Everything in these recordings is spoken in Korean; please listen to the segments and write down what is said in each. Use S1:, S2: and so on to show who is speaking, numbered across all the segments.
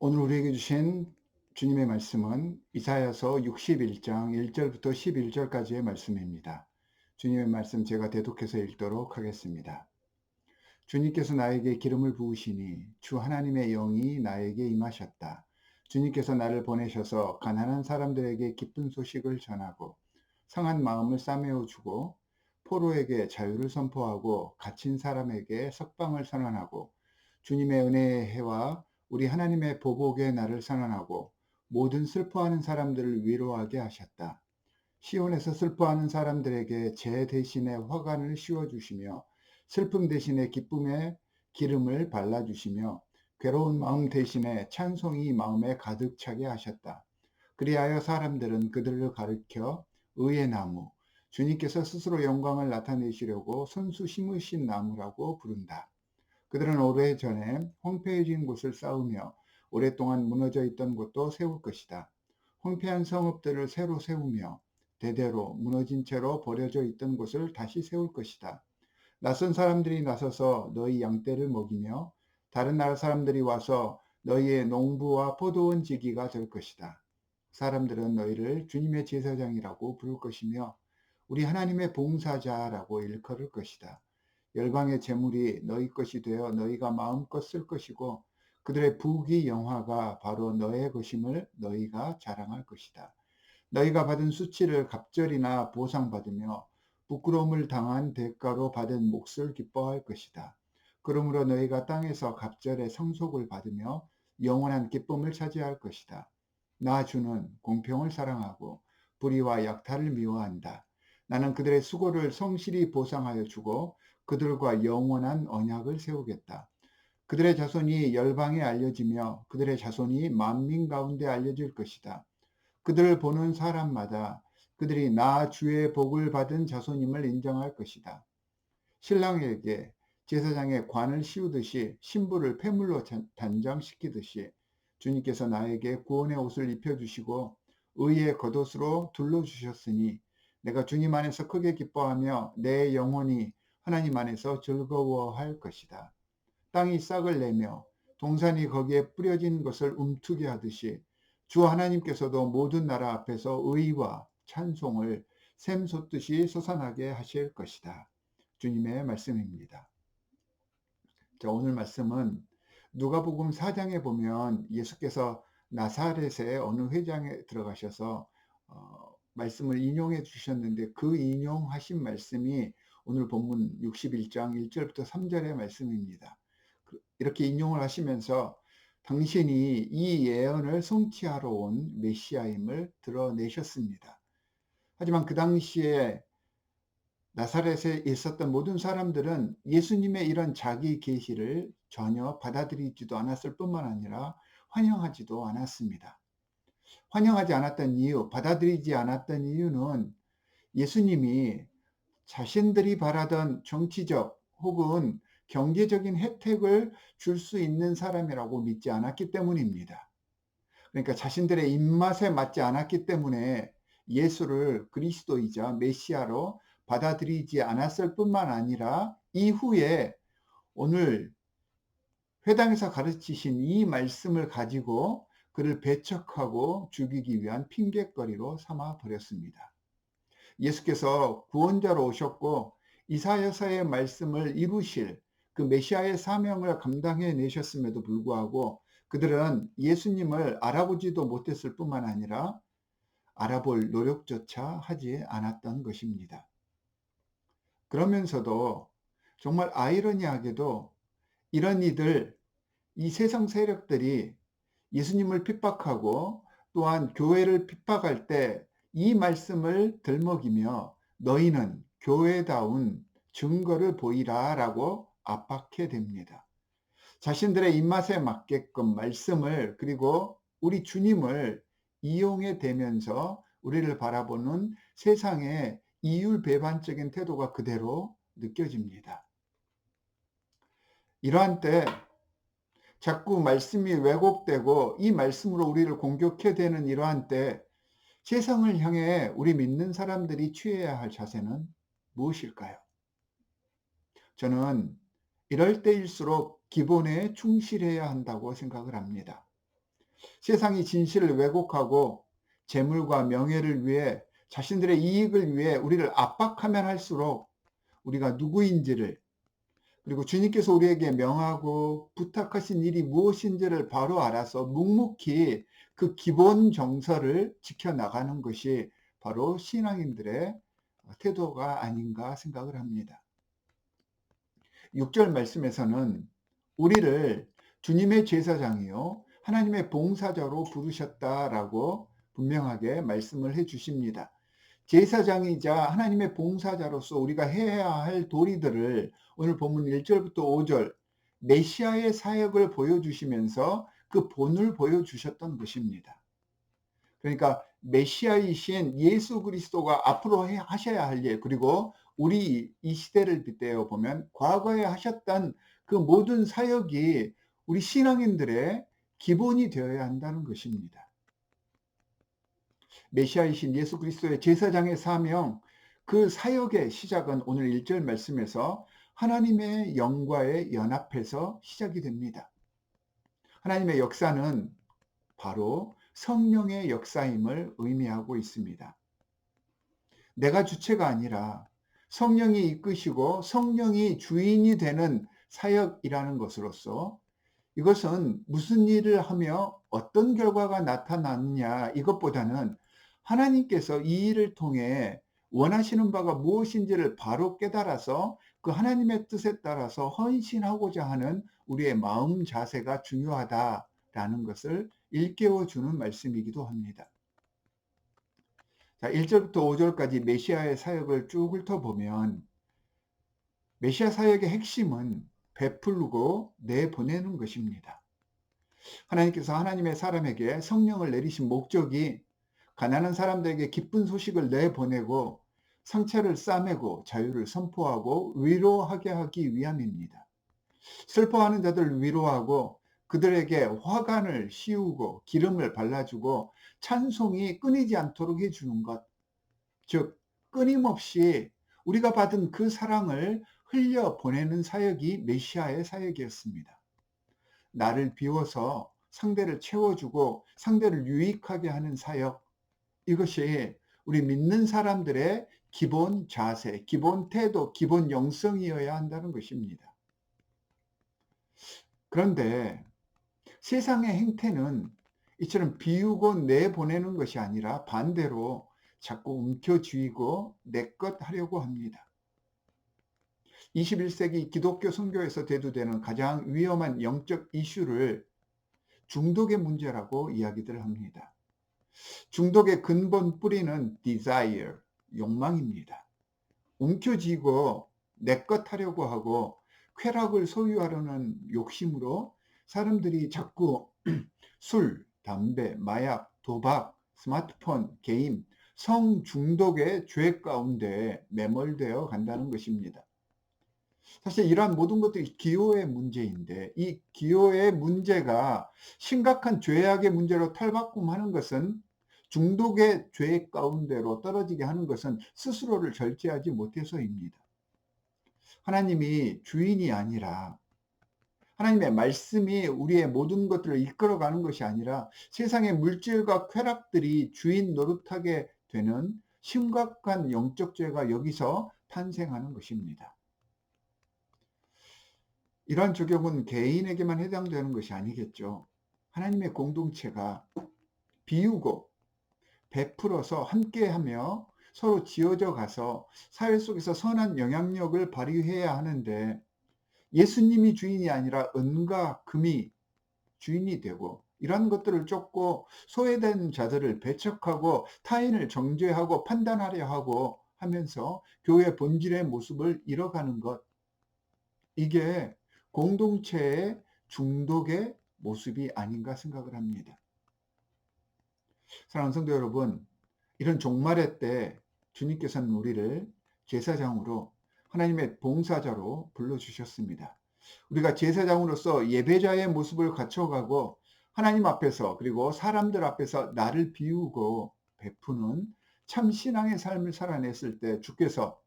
S1: 오늘 우리에게 주신 주님의 말씀은 이사야서 61장 1절부터 11절까지의 말씀입니다. 주님의 말씀 제가 대독해서 읽도록 하겠습니다. 주님께서 나에게 기름을 부으시니 주 하나님의 영이 나에게 임하셨다. 주님께서 나를 보내셔서 가난한 사람들에게 기쁜 소식을 전하고 상한 마음을 싸매어 주고 포로에게 자유를 선포하고 갇힌 사람에게 석방을 선언하고 주님의 은혜의 해와 우리 하나님의 보복의 날을 선언하고 모든 슬퍼하는 사람들을 위로하게 하셨다. 시온에서 슬퍼하는 사람들에게 제 대신에 화관을 씌워주시며 슬픔 대신에 기쁨의 기름을 발라주시며 괴로운 마음 대신에 찬송이 마음에 가득 차게 하셨다. 그리하여 사람들은 그들을 가르켜 의의 나무, 주님께서 스스로 영광을 나타내시려고 손수 심으신 나무라고 부른다. 그들은 오래전에 황폐해진 곳을 쌓으며 오랫동안 무너져 있던 곳도 세울 것이다. 황폐한 성읍들을 새로 세우며 대대로 무너진 채로 버려져 있던 곳을 다시 세울 것이다. 낯선 사람들이 나서서 너희 양떼를 먹이며 다른 나라 사람들이 와서 너희의 농부와 포도원 지기가 될 것이다. 사람들은 너희를 주님의 제사장이라고 부를 것이며 우리 하나님의 봉사자라고 일컬을 것이다. 열방의 재물이 너희 것이 되어 너희가 마음껏 쓸 것이고 그들의 부귀 영화가 바로 너의 것임을 너희가 자랑할 것이다. 너희가 받은 수치를 갑절이나 보상받으며 부끄러움을 당한 대가로 받은 몫을 기뻐할 것이다. 그러므로 너희가 땅에서 갑절의 상속을 받으며 영원한 기쁨을 차지할 것이다. 나 주는 공평을 사랑하고 불의와 약탈을 미워한다. 나는 그들의 수고를 성실히 보상하여 주고 그들과 영원한 언약을 세우겠다. 그들의 자손이 열방에 알려지며 그들의 자손이 만민 가운데 알려질 것이다. 그들을 보는 사람마다 그들이 나 주의 복을 받은 자손임을 인정할 것이다. 신랑에게 제사장의 관을 씌우듯이 신부를 폐물로 단장시키듯이 주님께서 나에게 구원의 옷을 입혀주시고 의의 겉옷으로 둘러주셨으니 내가 주님 안에서 크게 기뻐하며 내 영혼이 하나님 안에서 즐거워할 것이다. 땅이 싹을 내며 동산이 거기에 뿌려진 것을 움트게 하듯이 주 하나님께서도 모든 나라 앞에서 의와 찬송을 샘솟듯이 솟아나게 하실 것이다. 주님의 말씀입니다. 자, 오늘 말씀은 누가복음 4장에 보면 예수께서 나사렛의 어느 회장에 들어가셔서 어, 말씀을 인용해 주셨는데 그 인용하신 말씀이 오늘 본문 61장 1절부터 3절의 말씀입니다. 그, 이렇게 인용을 하시면서 당신이 이 예언을 성취하러 온 메시아임을 드러내셨습니다. 하지만 그 당시에 나사렛에 있었던 모든 사람들은 예수님의 이런 자기 계시를 전혀 받아들이지도 않았을 뿐만 아니라 환영하지도 않았습니다. 환영하지 않았던 이유, 받아들이지 않았던 이유는 예수님이 자신들이 바라던 정치적 혹은 경제적인 혜택을 줄 수 있는 사람이라고 믿지 않았기 때문입니다. 그러니까 자신들의 입맛에 맞지 않았기 때문에 예수를 그리스도이자 메시아로 받아들이지 않았을 뿐만 아니라 이후에 오늘 회당에서 가르치신 이 말씀을 가지고 그를 배척하고 죽이기 위한 핑계거리로 삼아 버렸습니다. 예수께서 구원자로 오셨고 이사야서의 말씀을 이루실 그 메시아의 사명을 감당해 내셨음에도 불구하고 그들은 예수님을 알아보지도 못했을 뿐만 아니라 알아볼 노력조차 하지 않았던 것입니다. 그러면서도 정말 아이러니하게도 이런 이들, 이 세상 세력들이 예수님을 핍박하고 또한 교회를 핍박할 때 이 말씀을 들먹이며 너희는 교회다운 증거를 보이라 라고 압박해 됩니다. 자신들의 입맛에 맞게끔 말씀을 그리고 우리 주님을 이용해 대면서 우리를 바라보는 세상의 이율 배반적인 태도가 그대로 느껴집니다. 이러한 때 자꾸 말씀이 왜곡되고 이 말씀으로 우리를 공격해 되는 이러한 때 세상을 향해 우리 믿는 사람들이 취해야 할 자세는 무엇일까요? 저는 이럴 때일수록 기본에 충실해야 한다고 생각을 합니다. 세상이 진실을 왜곡하고 재물과 명예를 위해 자신들의 이익을 위해 우리를 압박하면 할수록 우리가 누구인지를 그리고 주님께서 우리에게 명하고 부탁하신 일이 무엇인지를 바로 알아서 묵묵히 그 기본 정서를 지켜나가는 것이 바로 신앙인들의 태도가 아닌가 생각을 합니다. 6절 말씀에서는 우리를 주님의 제사장이요 하나님의 봉사자로 부르셨다라고 분명하게 말씀을 해 주십니다. 제사장이자 하나님의 봉사자로서 우리가 해야 할 도리들을 오늘 본문 1절부터 5절 메시아의 사역을 보여주시면서 그 본을 보여주셨던 것입니다. 그러니까 메시아이신 예수 그리스도가 앞으로 하셔야 할 일, 그리고 우리 이 시대를 빗대어 보면 과거에 하셨던 그 모든 사역이 우리 신앙인들의 기본이 되어야 한다는 것입니다. 메시아이신 예수 그리스도의 제사장의 사명, 그 사역의 시작은 오늘 1절 말씀에서 하나님의 영과의 연합해서 시작이 됩니다. 하나님의 역사는 바로 성령의 역사임을 의미하고 있습니다. 내가 주체가 아니라 성령이 이끄시고 성령이 주인이 되는 사역이라는 것으로서 이것은 무슨 일을 하며 어떤 결과가 나타나느냐 이것보다는 하나님께서 이 일을 통해 원하시는 바가 무엇인지를 바로 깨달아서 그 하나님의 뜻에 따라서 헌신하고자 하는 우리의 마음 자세가 중요하다라는 것을 일깨워 주는 말씀이기도 합니다. 자, 1절부터 5절까지 메시아의 사역을 쭉 훑어보면 메시아 사역의 핵심은 베풀고 내보내는 것입니다. 하나님께서 하나님의 사람에게 성령을 내리신 목적이 가난한 사람들에게 기쁜 소식을 내보내고 상처를 싸매고 자유를 선포하고 위로하게 하기 위함입니다. 슬퍼하는 자들을 위로하고 그들에게 화관을 씌우고 기름을 발라주고 찬송이 끊이지 않도록 해주는 것. 즉, 끊임없이 우리가 받은 그 사랑을 흘려 보내는 사역이 메시아의 사역이었습니다. 나를 비워서 상대를 채워주고 상대를 유익하게 하는 사역. 이것이 우리 믿는 사람들의 기본 자세, 기본 태도, 기본 영성이어야 한다는 것입니다. 그런데 세상의 행태는 이처럼 비우고 내보내는 것이 아니라 반대로 자꾸 움켜쥐고 내 것 하려고 합니다. 21세기 기독교 선교에서 대두되는 가장 위험한 영적 이슈를 중독의 문제라고 이야기들 합니다. 중독의 근본 뿌리는 desire, 욕망입니다. 움켜쥐고 내 것 하려고 하고 쾌락을 소유하려는 욕심으로 사람들이 자꾸 술, 담배, 마약, 도박, 스마트폰, 게임, 성 중독의 죄 가운데 매몰되어 간다는 것입니다. 사실 이러한 모든 것들이 기호의 문제인데 이 기호의 문제가 심각한 죄악의 문제로 탈바꿈하는 것은 중독의 죄 가운데로 떨어지게 하는 것은 스스로를 절제하지 못해서입니다. 하나님이 주인이 아니라 하나님의 말씀이 우리의 모든 것들을 이끌어가는 것이 아니라 세상의 물질과 쾌락들이 주인 노릇하게 되는 심각한 영적 죄가 여기서 탄생하는 것입니다. 이러한 적용은 개인에게만 해당되는 것이 아니겠죠. 하나님의 공동체가 비우고 베풀어서 함께하며 서로 지어져 가서 사회 속에서 선한 영향력을 발휘해야 하는데 예수님이 주인이 아니라 은과 금이 주인이 되고 이런 것들을 쫓고 소외된 자들을 배척하고 타인을 정죄하고 판단하려 하고 하면서 교회 본질의 모습을 잃어가는 것 이게 공동체의 중독의 모습이 아닌가 생각을 합니다. 사랑하는 성도 여러분, 이런 종말의 때 주님께서는 우리를 제사장으로 하나님의 봉사자로 불러주셨습니다. 우리가 제사장으로서 예배자의 모습을 갖춰가고 하나님 앞에서 그리고 사람들 앞에서 나를 비우고 베푸는 참 신앙의 삶을 살아냈을 때 주께서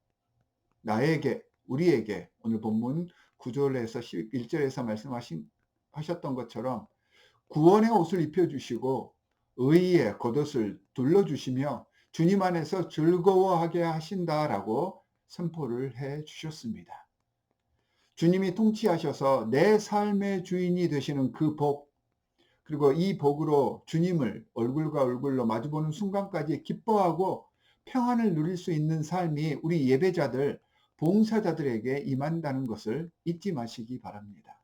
S1: 나에게 우리에게 오늘 본문 9절에서 1절에서 말씀하신 하셨던 것처럼 구원의 옷을 입혀 주시고 의의 겉옷을 둘러주시며 주님 안에서 즐거워하게 하신다라고 선포를 해 주셨습니다. 주님이 통치하셔서 내 삶의 주인이 되시는 그 복, 그리고 이 복으로 주님을 얼굴과 얼굴로 마주보는 순간까지 기뻐하고 평안을 누릴 수 있는 삶이 우리 예배자들, 봉사자들에게 임한다는 것을 잊지 마시기 바랍니다.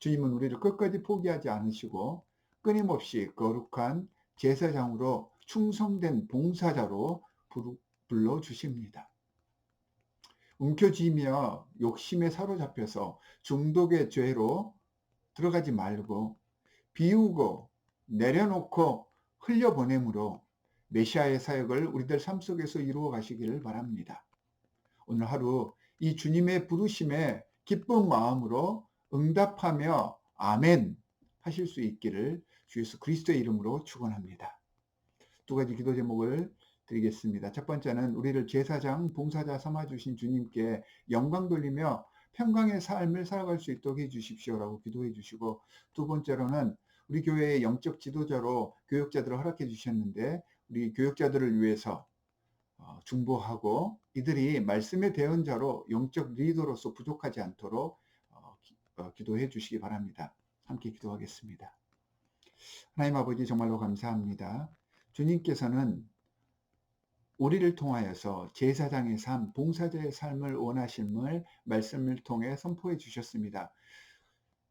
S1: 주님은 우리를 끝까지 포기하지 않으시고 끊임없이 거룩한 제사장으로 충성된 봉사자로 불러주십니다. 움켜쥐며 욕심에 사로잡혀서 중독의 죄로 들어가지 말고 비우고 내려놓고 흘려보내므로 메시아의 사역을 우리들 삶 속에서 이루어 가시기를 바랍니다. 오늘 하루 이 주님의 부르심에 기쁜 마음으로 응답하며 아멘 하실 수 있기를 주 예수 그리스도의 이름으로 축원합니다. 두 가지 기도 제목을 드리겠습니다. 첫 번째는 우리를 제사장, 봉사자 삼아 주신 주님께 영광 돌리며 평강의 삶을 살아갈 수 있도록 해 주십시오라고 기도해 주시고 두 번째로는 우리 교회의 영적 지도자로 교육자들을 허락해 주셨는데 우리 교육자들을 위해서 어, 중보하고 이들이 말씀의 대언자로 영적 리더로서 부족하지 않도록 어, 어, 기도해 주시기 바랍니다. 함께 기도하겠습니다. 하나님 아버지 정말로 감사합니다. 주님께서는 우리를 통하여서 제사장의 삶, 봉사자의 삶을 원하심을 말씀을 통해 선포해 주셨습니다.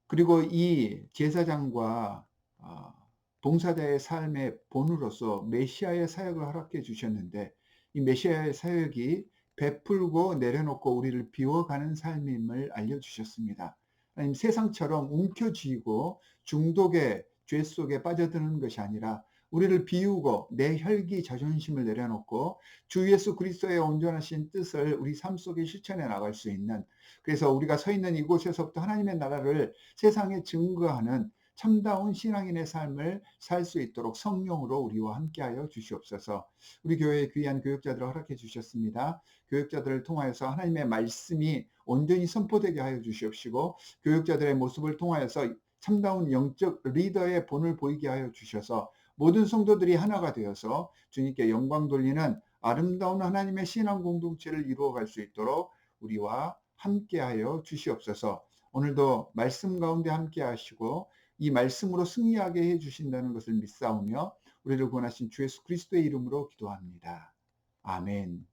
S1: 그리고 이 제사장과 어, 봉사자의 삶의 본으로서 메시아의 사역을 허락해 주셨는데 이 메시아의 사역이 베풀고 내려놓고 우리를 비워가는 삶임을 알려주셨습니다. 하나님 세상처럼 움켜쥐고 중독의 죄 속에 빠져드는 것이 아니라 우리를 비우고 내 혈기 자존심을 내려놓고 주 예수 그리스도의 온전하신 뜻을 우리 삶 속에 실천해 나갈 수 있는 그래서 우리가 서 있는 이곳에서부터 하나님의 나라를 세상에 증거하는 참다운 신앙인의 삶을 살 수 있도록 성령으로 우리와 함께하여 주시옵소서. 우리 교회의 귀한 교육자들을 허락해 주셨습니다. 교육자들을 통하여서 하나님의 말씀이 온전히 선포되게 하여 주시옵시고 교육자들의 모습을 통하여서 참다운 영적 리더의 본을 보이게 하여 주셔서 모든 성도들이 하나가 되어서 주님께 영광 돌리는 아름다운 하나님의 신앙 공동체를 이루어갈 수 있도록 우리와 함께하여 주시옵소서. 오늘도 말씀 가운데 함께 하시고 이 말씀으로 승리하게 해 주신다는 것을 믿사오며 우리를 구원하신 주 예수 그리스도의 이름으로 기도합니다. 아멘.